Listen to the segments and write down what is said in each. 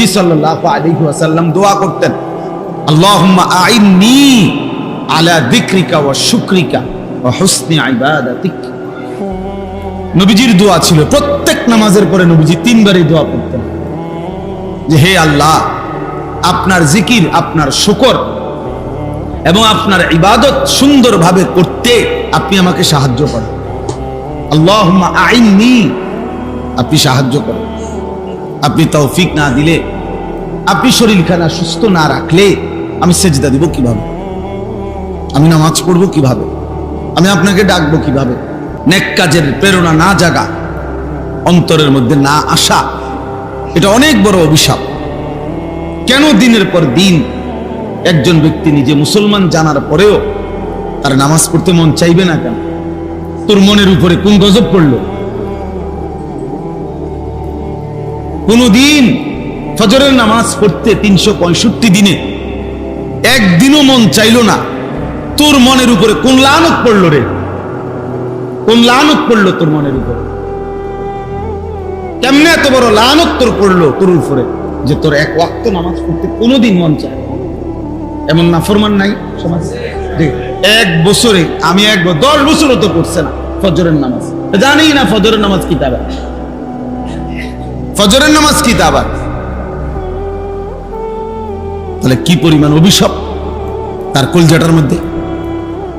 নবীজি ওয়াসাল্লাম দোয়া করতেন, আল্লাহুম্মা আইন্নি আলা ওয়া হুসনি ইবাদাতিক। নবীজির দোয়া ছিল, প্রত্যেক নামাজের পরে নবীজি তিনবারই দোয়া করতেন, যে হে আল্লাহ, আপনার জিকির, আপনার শুকর এবং আপনার ইবাদত সুন্দরভাবে করতে আপনি আমাকে সাহায্য করেন। আল্লাহ আইননি, আপনি সাহায্য করেন। আপনি তৌফিক না দিলে, আপনি শরীরখানা সুস্থ না রাখলে আমি সেজদা দিব কীভাবে? আমি নামাজ পড়ব কীভাবে? আমি আপনাকে ডাকবো কীভাবে? নেক কাজের প্রেরণা না জাগা, অন্তরের মধ্যে না আসা, এটা অনেক বড় অভিশাপ। কেন দিনের পর দিন একজন ব্যক্তি নিজে মুসলমান জানার পরেও তার নামাজ পড়তে মন চাইবে না কেন? তোর মনের উপরে কোন গজব পড়ল? কোনদিন ফজরের নামাজ পড়তে তিনশো পঁয়ষট্টি দিনে একদিনও মন চাইলো না। তোর মনের উপরে কোন লানত পড়ল রে? কোন লানত পড়ল তোর মনের উপরে? কেমনে এত বড় লানত তোর পড়ল তোর উপরে যে তোর এক ওয়াক্ত নামাজ পড়তে কোনোদিন মন চায় এমন নাফরমান নাই সমাজ? এক বছরে, আমি এক দশ বছরও তো পড়ছে না ফজরের নামাজ। জানি না ফজরের নামাজ কি তাবা ফজরের নামাজ কি তাবা তাহলে কি পরিমাণ অভিশাপ তার কলজাটার মধ্যে?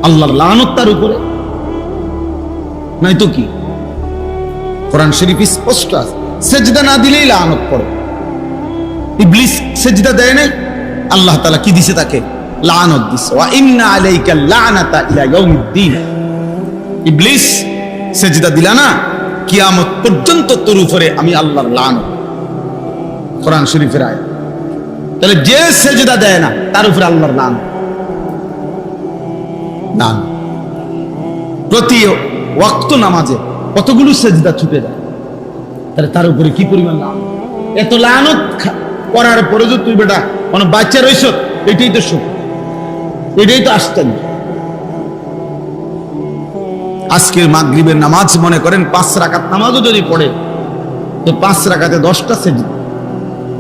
আল্লাহর লানত তার উপরে। নাই তো কি? কোরআন শরীফ স্পষ্ট আছে। সেজদা না দিলেই লানত পড়ে। ইবলিস সেজদা দেয় নাই। আল্লাহ তাআলা কি দিছে তাকে? লানত দিছে। ওয়া ইন্না আলাইকা লানাতা ইলা ইয়াউমিদ্দিন। ইবলিস সেজদা দিলা না কিয়ামত পর্যন্ত তোর উপরে আমি আল্লাহর লানত কোরআন শরীফের আয়াত। তাহলে যে সেজদা দেয় না, তার উপরে আল্লাহর লানত লান। প্রতি ওয়াক্ত নামাজে কতগুলো সেজদা ছুটে যায়? তাহলে তার উপরে কি পরিমাণ লানত এত লানত করার পরে যে তুই বেটা কোনো বাচ্চা রইস এটাই তো সুখ। এটাই তো আশ্চর্য। আজকের মাগরিবের নামাজ মনে করেন, পাঁচ রাকাত নামাজও যদি পড়ে, তো পাঁচ রাকাতে দশটা সেজদা।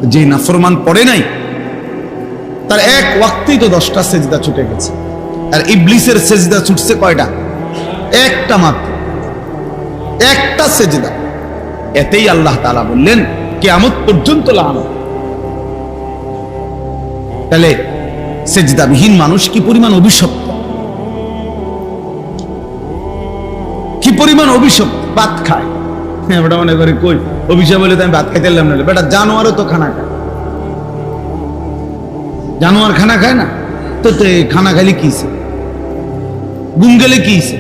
যে নাফরমান পড়ে নাই, তার এক ওয়াক্তেই তো দশটা সেজদা ছুটে গেছে। আর ইবলিসের সেজদা ছুটছে কয়টা? একটা মাত্র। একটা সেজদা। এতেই আল্লাহ তাআলা বললেন, কেয়ামত পর্যন্ত লানত। তাহলে সেজদাবিহীন মানুষ কি পরিমাণ অভিশপ্ত? পরিমাণ অভিশপ্ত ভাত খায়। হ্যাঁ মনে কই? অভিশাপ বলে তো আমি খাইতে এলাম না বেটা, জানোয়ারও তো খানা খায়। জানোয়ার খানা খায় না? তো খানা খাইলে কিছে গুম গেলে কিছে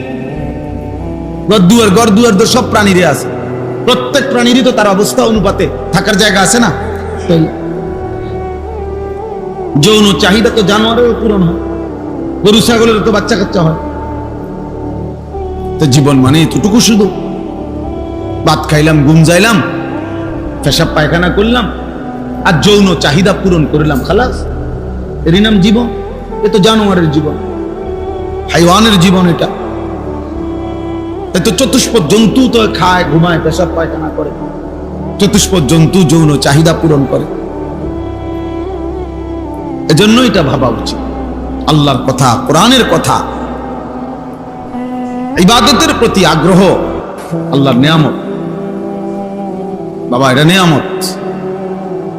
গরদুয়ার গরদুয়ার তো সব প্রাণীরে আছে। প্রত্যেক প্রাণীরই তো তার অবস্থা, অনুপাতে থাকার জায়গা আছে না? যৌন চাহিদা তো জানোয়ারেরও পূরণ হয়। গরু ছাগলের তো বাচ্চা কাচ্চা হয়। তো জীবন মানে এতটুকু শুধু। ভাত খাইলাম, ঘুম যাইলাম, পেশাব পায়খানা করলাম, আর যৌন চাহিদা পূরণ করলাম, খালাস। এরই নাম জীবন, এ তো জানোয়ারের জীবন, হাইওয়ানের জীবন এটা। এ তো চতুষ্প জন্তু তো খায়, ঘুমায়, পেশাব পায়খানা করে। চতুষ্প জন্তু যৌন চাহিদা পূরণ করে। এজন্য এটা ভাবা উচিত। আল্লাহর কথা, কোরআনের কথা ইবাদতের প্রতি আগ্রহ, আল্লাহর নিয়ামত। বাবা, এটা নিয়ামত।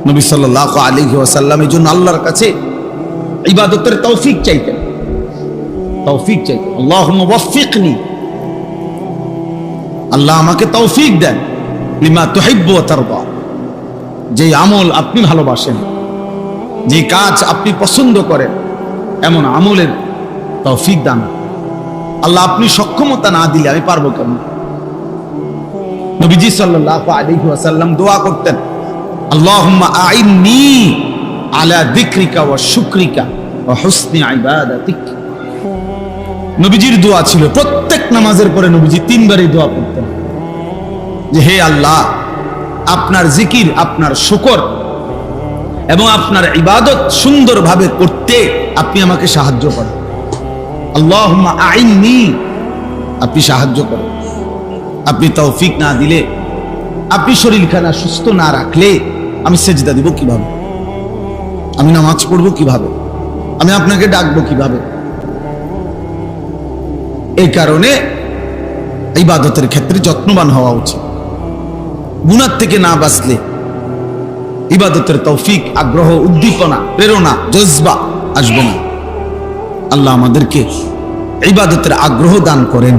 নবী সাল্লাল্লাহু আলাইহি ওয়াসাল্লাম এই জন্য আল্লাহর কাছে ইবাদতের তৌফিক চাইতেন। তৌফিক চাইতেন। আল্লাহুম্মা ওয়াফফিকনি আল্লাহ আমাকে তৌফিক দেন। লিমা তুহিব্বু ওয়া তারদা। যে আমল আপনি ভালোবাসেন, যে কাজ আপনি পছন্দ করেন, এমন আমলের তৌফিক দান। আল্লাহ আপনি সক্ষমতা না দিলে আমি পারব কেমন? নবীজি সাল্লাল্লাহু আলাইহি ওয়াসাল্লাম দোয়া করতেন, আল্লাহুম্মা আইন্নি আলা যিকরিকা ওয়া শুকরিকা ওয়া হুসনি ইবাদাতিক। নবীজির দোয়া ছিল, প্রত্যেক নামাজের পরে নবীজি তিনবারই দোয়া করতেন, যে হে আল্লাহ, আপনার জিকির, আপনার শুকর এবং আপনার ইবাদত সুন্দরভাবে করতে আপনি আমাকে সাহায্য করেন। আপনি সাহায্য করেন। আপনি তৌফিক না দিলে, আপনি শরীরখানা সুস্থ না রাখলে আমি সেজদা দিব কীভাবে? আমি নামাজ পড়ব কীভাবে? আমি আপনাকে ডাকবো কীভাবে? এই কারণে ইবাদতের ক্ষেত্রে যত্নবান হওয়া উচিত। গুণার থেকে না বাঁচলে ইবাদতের তৌফিক, আগ্রহ, উদ্দীপনা, প্রেরণা, জজবা আসবে না। আল্লাহ আমাদেরকে ইবাদতের আগ্রহ দান করেন।